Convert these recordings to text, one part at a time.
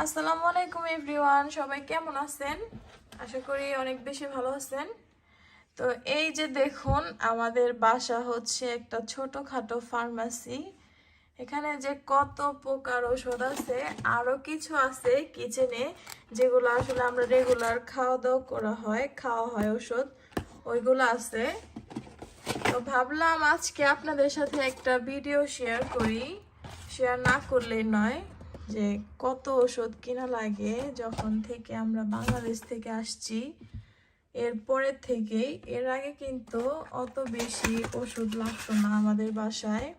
আসসালামু আলাইকুম, এভরিওয়ান। সবাই কেমন আছেন? আশা করি অনেক বেশি ভালো আছেন। তো এই যে দেখুন, আমাদের বাসা হচ্ছে একটা ছোটখাটো ফার্মাসি। এখানে যে কত প্রকার ওষুধ আছে, আরও কিছু আছে কিচেনে, যেগুলো আসলে আমরা রেগুলার খাওয়া দাওয়া করা হয়, খাওয়া হয় ওষুধ ওইগুলো আছে। তো ভাবলাম আজকে আপনাদের সাথে একটা ভিডিও শেয়ার করি। শেয়ার না করলেই নয়। যে কত ওষুধ কিনা লাগে যখন থেকে আমরা বাংলাদেশ থেকে আসছি। এরপরের থেকেই, এর আগে কিন্তু অত বেশি ওষুধ লাগতো না আমাদের বাসায়।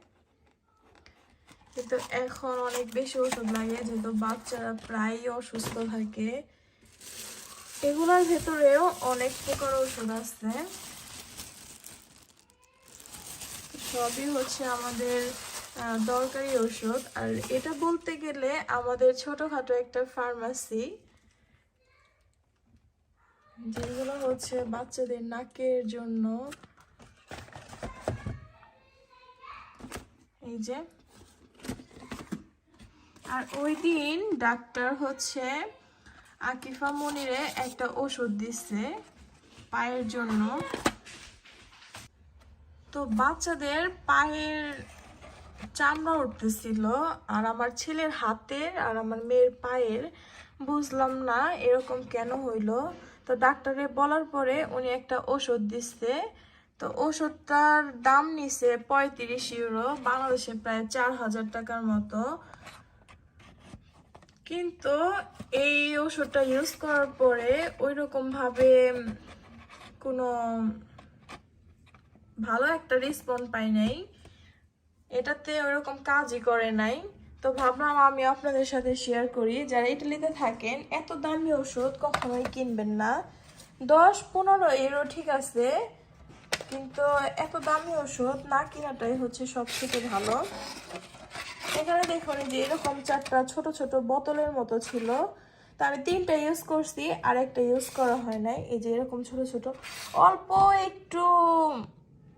কিন্তু এখন অনেক বেশি ওষুধ লাগে, যেহেতু বাচ্চারা প্রায়ই অসুস্থ থাকে। এগুলোর ভেতরেও অনেক প্রকার ওষুধ আছে। সবই হচ্ছে আমাদের দরকারি ওষুধ আর এটা বলতে গেলে আমাদের ছোটখাটো একটা ফার্মাসি যেগুলো হচ্ছে বাচ্চাদের নাকের জন্য। এই যে। আর ওই দিন ডাক্তার হচ্ছে আকিফা মনিরে একটা ওষুধ দিচ্ছে পায়ের জন্য। তো বাচ্চাদের পায়ের চামড়া উঠতেছিল, আর আমার ছেলের হাতের আর আমার মেয়ের পায়ের, বুঝলাম না এরকম কেন হইল। তো ডাক্তারে বলার পরে উনি একটা ওষুধ দিচ্ছে তো ওষুধটার দাম নিছে পঁয়ত্রিশ ইউরো, বাংলাদেশে প্রায় চার হাজার টাকার মতো। কিন্তু এই ওষুধটা ইউজ করার পরে ওই ভাবে কোনো ভালো একটা রেসপন্স পাই নাই। এটাতে ওরকম কাজই করে নাই। তো ভাবলাম আমি আপনাদের সাথে শেয়ার করি। যারা ইটালিতে থাকেন, এত দামি ওষুধ কখনোই কিনবেন না। দশ, পনেরো এরও ঠিক আছে। কিন্তু এত দামি ওষুধ না কেনাটাই হচ্ছে সব থেকে ভালো। এখানে দেখুন যে এরকম চারটা ছোট ছোট বোতলের মতো ছিল। তা আমি তিনটা ইউজ করছি আর একটা ইউজ করা হয় নাই। এই যে এরকম ছোট ছোট। অল্প একটু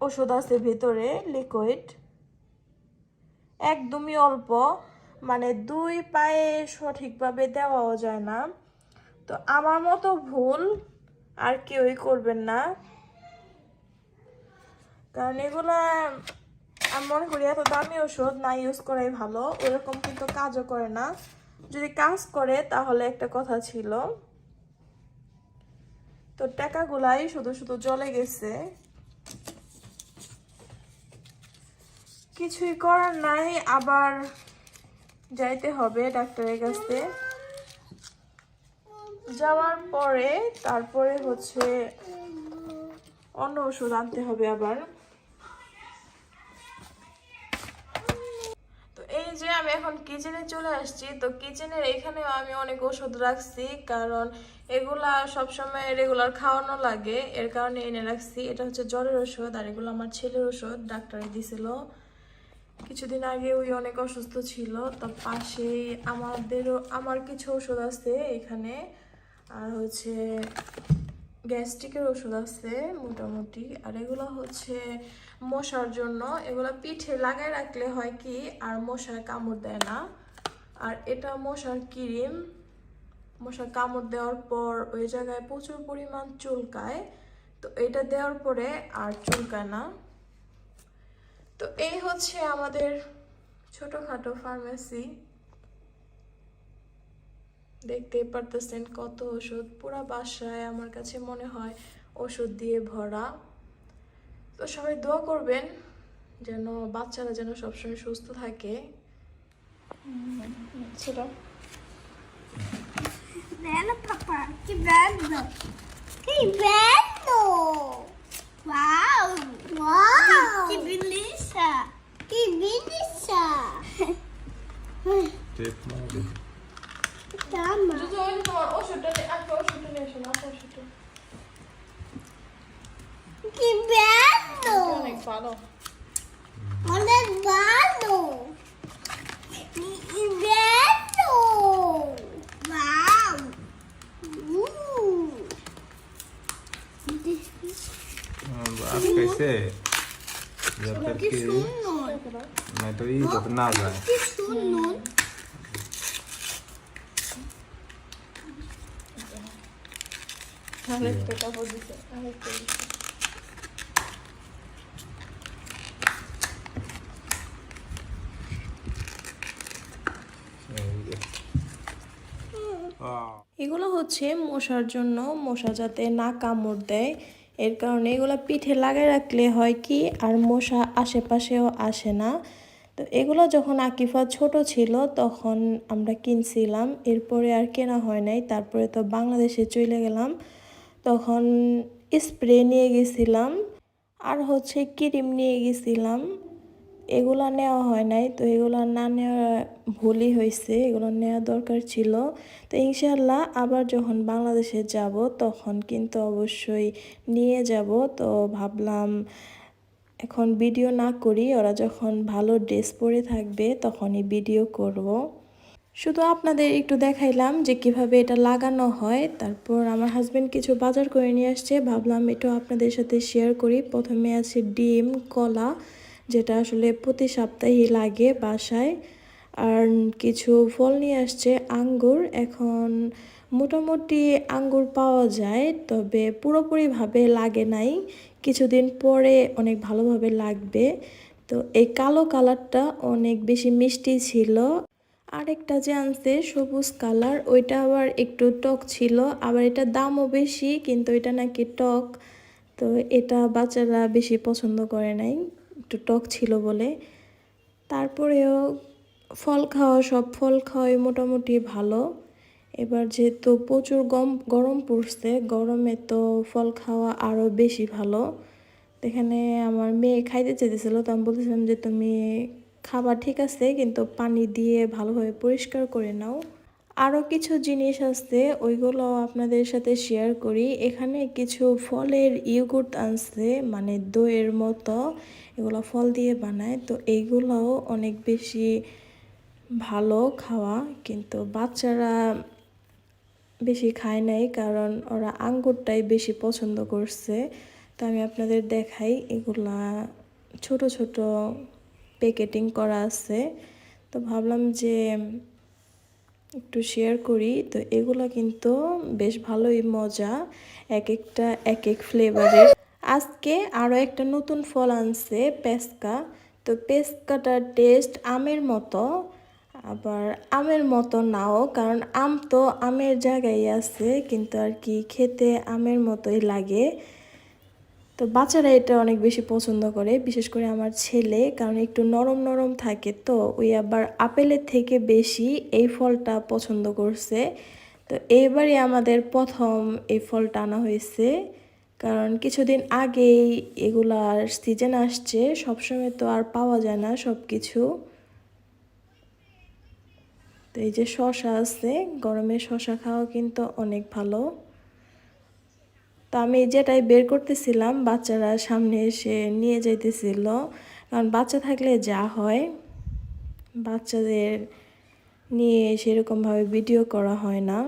ওষুধ আছে ভেতরে লিকুইড একদমই অল্প মানে দুই পায়ে সঠিকভাবে দেওয়াও যায় না। তো আমার মতো ভুল আর কেউই করবেন না। কারণ এগুলা, আমি মনে করি এত দামি ওষুধ না ইউজ করাই ভালো, ওরকম কিন্তু কাজও করে না। যদি কাজ করে, তাহলে একটা কথা ছিল, তো টাকাগুলাই শুধু শুধু জলে গেছে। কিছুই করার নাই, আবার যাইতে হবে ডাক্তারের কাছে। যাওয়ার পরে তারপরে হচ্ছে অন্য ওষুধ আনতে হবে আবার। তো এই যে আমি এখন কিচেনে চলে আসছি, তো কিচেনের এখানেও আমি অনেক ওষুধ রাখছি, কারণ এগুলা সবসময় রেগুলার খাওয়ানো লাগে। এর কারণে এনে রাখছি। এটা হচ্ছে জ্বরের ওষুধ আর এগুলো আমার ছেলের ওষুধ, ডাক্তারে দিছিল। কিছুদিন আগে ওই অনেক অসুস্থ ছিল, তো পাশেই আমাদেরও, আমার কিছু ওষুধ আছে এখানে, আর হচ্ছে গ্যাস্ট্রিকের ওষুধ আছে মোটামুটি, আর এগুলো হচ্ছে মশার জন্য, এগুলো পিঠে লাগাই রাখলে হয় কি, আর মশার কামড় দেয় না, আর এটা মশার ক্রিম, মশার কামড় দেওয়ার পর ওই জায়গায় প্রচুর পরিমাণ চুলকায়, তো এটা দেওয়ার পরে আর চুলকায় না। তো এই হচ্ছে আমাদের ছোটখাটো ফার্মেসি দেখতে পারতেছেন কত ওষুধ। পুরা বাসায় আমার কাছে মনে হয় ওষুধ দিয়ে ভরা। তো সবাই দোয়া করবেন যেন বাচ্চারা যেন সবসময় সুস্থ থাকে। ছিল! que Tep tá Tamam. Düz oyun var. O şurada değil. Akla o şurada değil. Şurada. Akla o şurada. Que belo! Olha, falou. Olha, belo! Que belo! Uau! Uh! Ah, vai ficar isso aí. Já tá aqui. নয়তো ই যাতে না যায় আরেকটা এগুলো হচ্ছে মশার জন্য মশা যাতে না কামড় দেয় এর কারণে এগুলো পিঠে লাগাই রাখলে হয় কি আর মশা আশেপাশেও আসে না। তো এগুলো যখন আকিফা ছোট ছিল তখন আমরা কিনছিলাম, এরপরে আর কেনা হয় নাই, তারপরে তো বাংলাদেশে চলে গেলাম। তখন স্প্রে নিয়ে গেছিলাম, আর হচ্ছে ক্রিম নিয়ে গেছিলাম এগুলা নেওয়া হয় নাই, তো এগুলা না নেওয়া ভুলই হয়েছে, এগুলো নেওয়া দরকার ছিল। তো ইনশাল্লাহ আবার যখন বাংলাদেশে যাব, তখন কিন্তু অবশ্যই নিয়ে যাব। তো ভাবলাম এখন ভিডিও না করি, ওরা যখন ভালো ড্রেস পরে থাকবে, তখনই ভিডিও করব। শুধু আপনাদের একটু দেখাইলাম যে কীভাবে এটা লাগানো হয়। তারপর আমার হাজব্যান্ড কিছু বাজার করে নিয়ে আসছে, ভাবলাম এটা আপনাদের সাথে শেয়ার করি। প্রথমে আছে ডিম, কলা যেটা আসলে প্রতি সপ্তাহেই লাগে বাসায়। আর কিছু ফল নিয়ে আসছে, আঙ্গুর। এখন মোটামুটি আঙ্গুর পাওয়া যায়, তবে পুরোপুরিভাবে লাগে নাই। কিছুদিন পরে অনেক ভালোভাবে লাগবে। তো এই কালো কালারটা অনেক বেশি মিষ্টি ছিল। আরেকটা যে আনছে সবুজ কালার, ওইটা আবার একটু টক ছিল। আবার এটা দামও বেশি, কিন্তু এটা নাকি টক। তো এটা বাচ্চারা বেশি পছন্দ করে নাই। একটু টক ছিল বলে। তারপরেও ফল খাওয়া, সব ফল খাওয়াই মোটামুটি ভালো। এবার যেহেতু প্রচুর গম, গরম পড়ছে, গরমে তো ফল খাওয়া আরও বেশি ভালো। এখানে আমার মেয়ে খাইতে চেয়েছিল তো আমি বলতেছিলাম যে, তুমি খাবার ঠিক আছে, কিন্তু পানি দিয়ে ভালোভাবে পরিষ্কার করে নাও। আরও কিছু জিনিস আছে, ওইগুলো আপনাদের সাথে শেয়ার করি। এখানে কিছু ফলের ইউগুর্ট আনছে মানে দইয়ের মতো। এগুলো ফল দিয়ে বানায়, তো এইগুলোও অনেক বেশি ভালো খাওয়া, কিন্তু বাচ্চারা বেশি খায় নাই, কারণ ওরা আঙ্গুরটাই বেশি পছন্দ করছে। তো আমি আপনাদের দেখাই, এগুলা ছোট ছোট প্যাকেটিং করা আছে। তো ভাবলাম যে একটু শেয়ার করি। তো এগুলো কিন্তু বেশ ভালোই মজা। এক একটা, এক এক ফ্লেভারের আজকে আরও একটা নতুন ফল আনছে, পেস্কা। তো পেস্কাটার টেস্ট আমের মতো। আবার আমের মতো নাও, কারণ আম তো আমের জায়গায় আছে, কিন্তু আর কি খেতে আমের মতোই লাগে। তো বাচ্চারা এটা অনেক বেশি পছন্দ করে, বিশেষ করে আমার ছেলে, কারণ একটু নরম নরম থাকে তো, ওই আবার আপেলের থেকে বেশি এই ফলটা পছন্দ করছে। তো এইবারই আমাদের প্রথম এই ফলটা আনা হয়েছে, কারণ কিছুদিন আগেই এগুলার সিজন আসছে, সবসময় তো আর পাওয়া যায় না সব কিছু তো এই যে শশা আছে, গরমে শশা খাওয়া কিন্তু অনেক ভালো। তো আমি যেটাই বের করতেছিলাম বাচ্চারা সামনে এসে নিয়ে যাইতেছিল, কারণ বাচ্চা থাকলে যা হয়, বাচ্চাদের নিয়ে সেরকমভাবে ভিডিও করা হয় না।